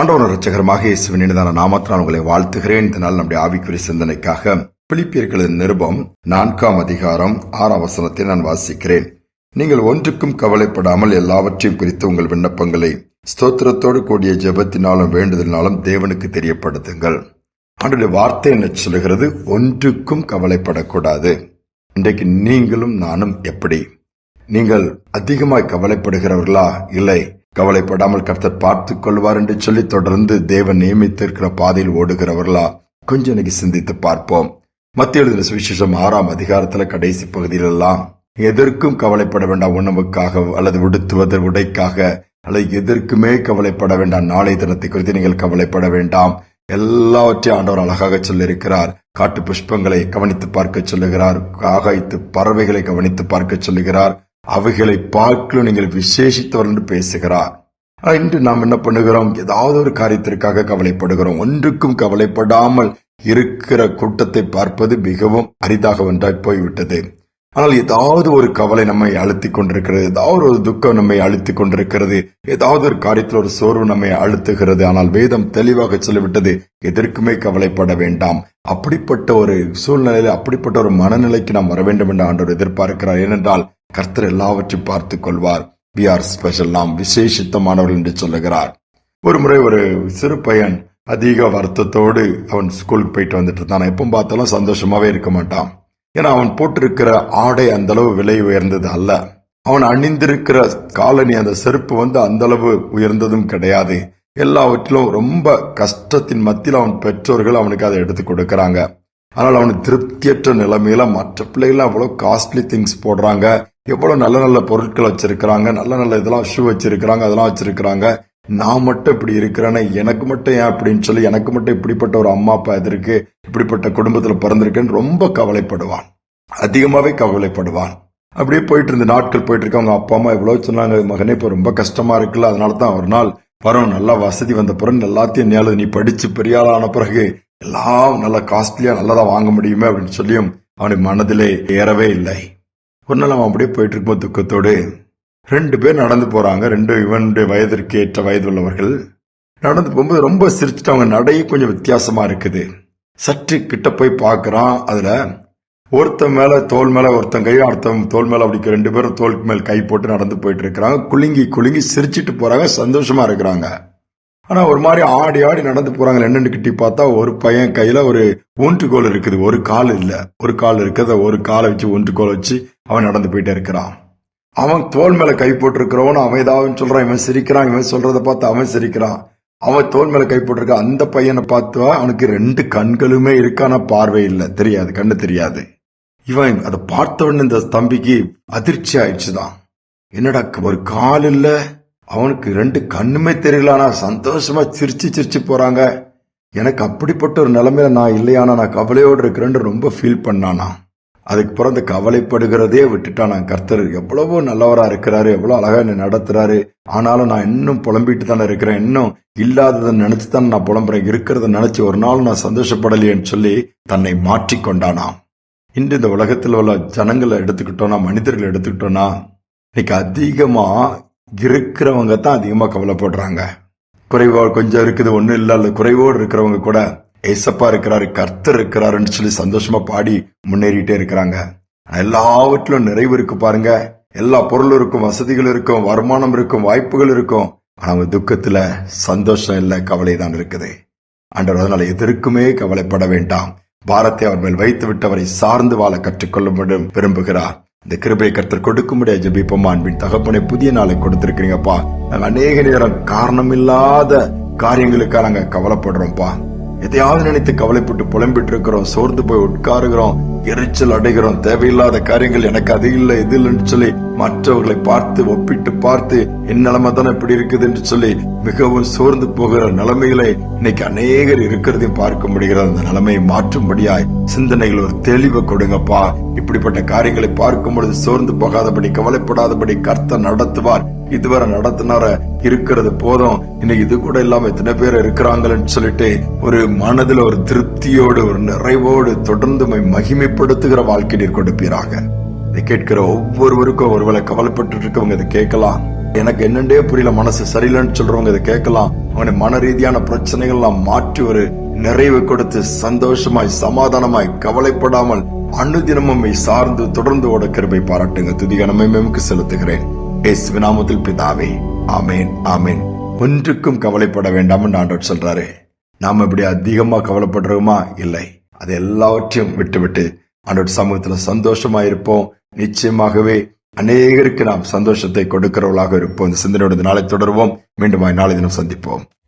ஆண்டவன ரட்சகரமாக இயேசுவின் இனிதான நாமத்தினால் உங்களை வாழ்த்துகிறேன். இந்த நாள் நம்முடைய ஆவிக்குரிய சிந்தனைக்காக பிலிப்பியர்களின் நிருபம் நான்காம் அதிகாரம் ஆறாம் வசனத்தை நான் வாசிக்கிறேன். நீங்கள் ஒன்றுக்கும் கவலைப்படாமல் எல்லாவற்றையும் குறித்து உங்கள் விண்ணப்பங்களை ஸ்தோத்திரத்தோடு கூடிய ஜெபத்தினாலும் வேண்டுதலினாலும் தேவனுக்கு தெரியப்படுத்துங்கள். ஆண்டுடைய வார்த்தை என்ன சொல்லுகிறது? ஒன்றுக்கும் கவலைப்படக்கூடாது. இன்றைக்கு நீங்களும் நானும் எப்படி? நீங்கள் அதிகமாய் கவலைப்படுகிறவர்களா? இல்லை. கவலைப்படாமல் கர்த்தர் பார்த்து கொள்வார் என்று சொல்லி தொடர்ந்து தேவன் நியமித்திருக்கிற பாதையில் ஓடுகிறவர்களா? கொஞ்சம் இன்னைக்கு சிந்தித்து பார்ப்போம். மத்திய எழுதின சுவிசேஷம் ஆறாம் அதிகாரத்துல கடைசி பகுதியிலெல்லாம் எதற்கும் கவலைப்பட வேண்டாம் உணவுக்காக அல்லது உடுத்துவது உடைக்காக அல்லது எதற்குமே கவலைப்பட வேண்டாம். நாளை தினத்தை குறித்து நீங்கள் கவலைப்பட வேண்டாம். எல்லாவற்றையும் ஆண்டவர் அழகாக சொல்லியிருக்கிறார். காட்டு புஷ்பங்களை கவனித்து பார்க்க சொல்லுகிறார். ஆகாய்த்து பறவைகளை கவனித்து பார்க்க சொல்லுகிறார். அவைகளை பார்க்கலும் நீங்கள் விசேஷித்தவர் என்று பேசுகிறார். இன்று நாம் என்ன பண்ணுகிறோம்? ஏதாவது ஒரு காரியத்திற்காக கவலைப்படுகிறோம். ஒன்றுக்கும் கவலைப்படாமல் இருக்கிற கூட்டத்தை பார்ப்பது மிகவும் அரிதாக ஒன்றாய் போய்விட்டது. ஆனால் ஏதாவது ஒரு கவலை நம்மை அழுத்திக் கொண்டிருக்கிறது. ஏதாவது ஒரு துக்கம் நம்மை அழுத்திக் கொண்டிருக்கிறது. ஏதாவது ஒரு காரியத்தில் ஒரு சோர்வு நம்மை அழுத்துகிறது. ஆனால் வேதம் தெளிவாக சொல்லிவிட்டது எதற்குமே கவலைப்பட வேண்டாம். அப்படிப்பட்ட ஒரு சூழ்நிலையில அப்படிப்பட்ட ஒரு மனநிலைக்கு நாம் வர வேண்டும் என்று ஆண்டவர் எதிர்பார்க்கிறார். ஏனென்றால் கர்த்தர் எல்லாவற்றையும் பார்த்து கொள்வார். வி ஆர் ஸ்பெஷல் நாம் விசேஷித்தமானவர்கள் என்று சொல்லுகிறார். ஒரு முறை ஒரு சிறு பையன் அதிக வருத்தத்தோடு அவன் ஸ்கூலுக்கு போயிட்டு வந்துட்டு இருந்தான். எப்பவும் பார்த்தாலும் சந்தோஷமாவே இருக்க மாட்டான். ஏன்னா அவன் போட்டிருக்கிற ஆடை அந்த அளவு விலை உயர்ந்தது அல்ல. அவன் அணிந்திருக்கிற காலனி அந்த செருப்பு வந்து அந்த அளவு உயர்ந்ததும் கிடையாது. எல்லாவற்றிலும் ரொம்ப கஷ்டத்தின் மத்தியில் அவன் பெற்றோர்கள் அவனுக்கு அதை எடுத்து கொடுக்கறாங்க. ஆனால் அவனுக்கு திருப்தியற்ற நிலைமையில மற்ற பிள்ளைகள் அவ்வளவு காஸ்ட்லி திங்ஸ் போடுறாங்க. எவ்வளவு நல்ல நல்ல பொருட்கள் வச்சிருக்கிறாங்க நல்ல நல்ல இதெல்லாம் ஷூ வச்சிருக்கிறாங்க அதெல்லாம் வச்சிருக்கிறாங்க. நான் மட்டும் இப்படி இருக்கிறேன்னா எனக்கு மட்டும் ஏன் அப்படின்னு சொல்லி எனக்கு மட்டும் இப்படிப்பட்ட ஒரு அம்மா அப்பா எதற்கு இப்படிப்பட்ட குடும்பத்துல பிறந்திருக்கேன்னு ரொம்ப கவலைப்படுவான். அதிகமாவே கவலைப்படுவான். அப்படியே போயிட்டு இருந்த நாட்கள் போயிட்டு இருக்க. அவங்க அப்பா அம்மா எவ்வளவு சொன்னாங்க மகனே இப்ப ரொம்ப கஷ்டமா இருக்குல்ல அதனால தான் ஒரு நாள் வரும் நல்லா வசதி வந்த பிறகு எல்லாத்தையும் நீ நீ படிச்சு பெரிய ஆன பிறகு எல்லாம் நல்லா காஸ்ட்லியா நல்லதா வாங்க முடியுமே? அப்படின்னு சொல்லியும் அவனுடைய மனதிலே ஏறவே இல்லை. ஒரு நாள் அவன் அப்படியே போயிட்டு இருக்கும்போது துக்கத்தோடு. ரெண்டு பேர் நடந்து போறாங்க. ரெண்டு இவனுடைய வயதிற்கு ஏற்ற வயது உள்ளவர்கள் நடந்து போகும்போது ரொம்ப சிரிச்சுட்டு அவங்க நடையே கொஞ்சம் வித்தியாசமா இருக்குது. சற்று கிட்ட போய் பார்க்குறான். அதுல ஒருத்தன் மேல தோல் மேல ஒருத்தன் கையும் அடுத்தவன் தோல் மேல அப்படி ரெண்டு பேரும் தோலுக்கு மேல் கை போட்டு நடந்து போயிட்டு இருக்கிறாங்க குலுங்கி குலுங்கி சிரிச்சிட்டு போறாங்க. சந்தோஷமா இருக்கிறாங்க. ஆனா ஒரு மாதிரி ஆடி ஆடி நடந்து போறாங்க. என்னன்னு கிட்டி பார்த்தா ஒரு பையன் கையில ஒரு ஊன்றுகோல் இருக்குது. ஒரு கால் இல்ல. ஒரு கால் இருக்கிறத ஒரு காலை வச்சு ஊன்றுகோல் வச்சு அவன் நடந்து போயிட்டே இருக்கிறான். அவன் தோல் மேல கை போட்டிருக்கிறவன் அவன் ஏதாவது சொல்றான். இவன் சிரிக்கிறான். இவன் சொல்கிறத பார்த்து அவன் சிரிக்கிறான். அவன் தோல் மேல கை போட்டிருக்க அந்த பையனை பார்த்து அவனுக்கு ரெண்டு கண்களுமே இருக்கான பார்வை இல்லை. தெரியாது. கண்ணு தெரியாது. இவன் அதை பார்த்தவன் இந்த தம்பிக்கு அதிர்ச்சி ஆயிடுச்சுதான். என்னடா ஒரு கால் இல்லை? அவனுக்கு ரெண்டு கண்ணுமே தெரியலனா சந்தோஷமா சிரிச்சு சிரிச்சு போறாங்க. எனக்கு அப்படிப்பட்ட ஒரு நிலைமையில நான் இல்லையானா நான் கவலையோடு இருக்கிறேன்னு ரொம்ப ஃபீல் பண்ணானா. அதுக்கு அந்த கவலைப்படுகிறதே விட்டுட்டான். கர்த்தர் எவ்வளவோ நல்லவரா இருக்கிறாரு எவ்வளவு அழகா என்னை நடத்துறாரு. ஆனாலும் நான் இன்னும் புலம்பிட்டு தானே இருக்கிறேன். இன்னும் இல்லாததை நினைச்சு தானே நான் புலம்புறேன். இருக்கிறத நினைச்சு ஒரு நாள் நான் சந்தோஷப்படலையேன்னு சொல்லி தன்னை மாற்றிக்கொண்டானாம் இன்று இந்த உலகத்தில் உள்ள ஜனங்களை எடுத்துக்கிட்டோம்னா மனிதர்களை எடுத்துக்கிட்டோம்னா இன்னைக்கு அதிகமா இருக்கிறவங்க தான் அதிகமா கவலைப்படுறாங்க. குறைவா கொஞ்சம் இருக்குது ஒண்ணும் இல்லை இல்லை குறைவோடு இருக்கிறவங்க கூட ஏசப்பா இருக்கிறாரு கர்த்தர் இருக்கிறாருன்னு சொல்லி சந்தோஷமா பாடி முன்னேறிட்டே இருக்கிறாங்க. எல்லாவற்றிலும் நிறைவு இருக்கு பாருங்க. எல்லா பொருளும் இருக்கும் வசதிகள் இருக்கும் வருமானம் இருக்கும் வாய்ப்புகள் இருக்கும். ஆனா அவங்க துக்கத்துல சந்தோஷம் இல்ல கவலை தான் இருக்குது. அன்றவர் அதனால எதற்குமே கவலைப்பட வேண்டாம். பாரத்தை அவர் மேல் வைத்து விட்டு அவரை சார்ந்து வாழ கற்றுக்கொள்ள விரும்புகிறார். இந்த கிருபை கர்த்தர் கொடுக்க முடியாது ஜெபிப்போமா. அன்பின் தகப்பனை புதிய நாளை கொடுத்திருக்கிறீங்கப்பா. நாங்கள் அநேக நேரம் காரணமில்லாத காரியங்களுக்காக நாங்கள் கவலைப்படுறோம்ப்பா. எதையாவது நினைத்து கவலைப்பட்டு புலம்பிட்டு இருக்கிறோம் சோர்ந்து போய் உட்காருகிறோம். எரிச்சல் அடைகிறோம். தேவையில்லாத காரியங்கள் எனக்கு அது இல்லை இது இல்லைன்னு சொல்லி மற்றவர்களை பார்த்து ஒப்பிட்டு பார்த்து என் நிலைமை தானே இப்படி இருக்குது என்று சொல்லி மிகவும் சோர்ந்து போகிற நிலைமைகளை இன்னைக்கு அநேகர் இருக்கிறதையும் பார்க்க முடிகிறது. அந்த நிலைமையை மாற்றும்படியாய் சிந்தனைகள் ஒரு தெளிவை கொடுங்கப்பா. இப்படிப்பட்ட காரியங்களை பார்க்கும் பொழுது சோர்ந்து போகாதபடி கவலைப்படாதபடி கர்த்த நடத்துவார். இதுவரை நடத்தினார இருக்கிறது போதும். இன்னைக்கு இது கூட இல்லாம எத்தனை பேர் இருக்கிறாங்கன்னு சொல்லிட்டு ஒரு மனதுல ஒரு திருப்தியோடு ஒரு நிறைவோடு தொடர்ந்து மகிமை வெளிப்படுத்துகிற வாழ்க்கை நீர் கொடுப்பீராக. இதை கேட்கிற ஒவ்வொருவருக்கும் ஒருவேளை கவலைப்பட்டு இருக்கவங்க இதை கேட்கலாம். எனக்கு என்னண்டே புரியல மனசு சரியில்லைன்னு சொல்றவங்க இதை கேட்கலாம். அவனை மன ரீதியான பிரச்சனைகள் எல்லாம் மாற்றி ஒரு நிறைவு கொடுத்து சந்தோஷமாய் சமாதானமாய் கவலைப்படாமல் அனுதினமும் சார்ந்து தொடர்ந்து ஓட கிருபை பாராட்டுங்க. துதிகனமே மேமுக்கு செலுத்துகிறேன். எஸ் நாமத்தில் பிதாவே ஆமேன் ஆமேன். ஒன்றுக்கும் கவலைப்பட வேண்டாம்னு ஆண்டவர் சொல்றாரு. நாம இப்படி அதிகமா கவலைப்படுறோமா? இல்லை. அது எல்லாவற்றையும் விட்டுவிட்டு விட்டு சமூகத்துல சந்தோஷமா இருப்போம் நிச்சயமாகவே அநேகருக்கு நாம் சந்தோஷத்தை கொடுக்கிறவர்களாக இருப்போம். இந்த சிந்தனையோட நாளை தொடருவோம். மீண்டும் நாளை தினம் சந்திப்போம்.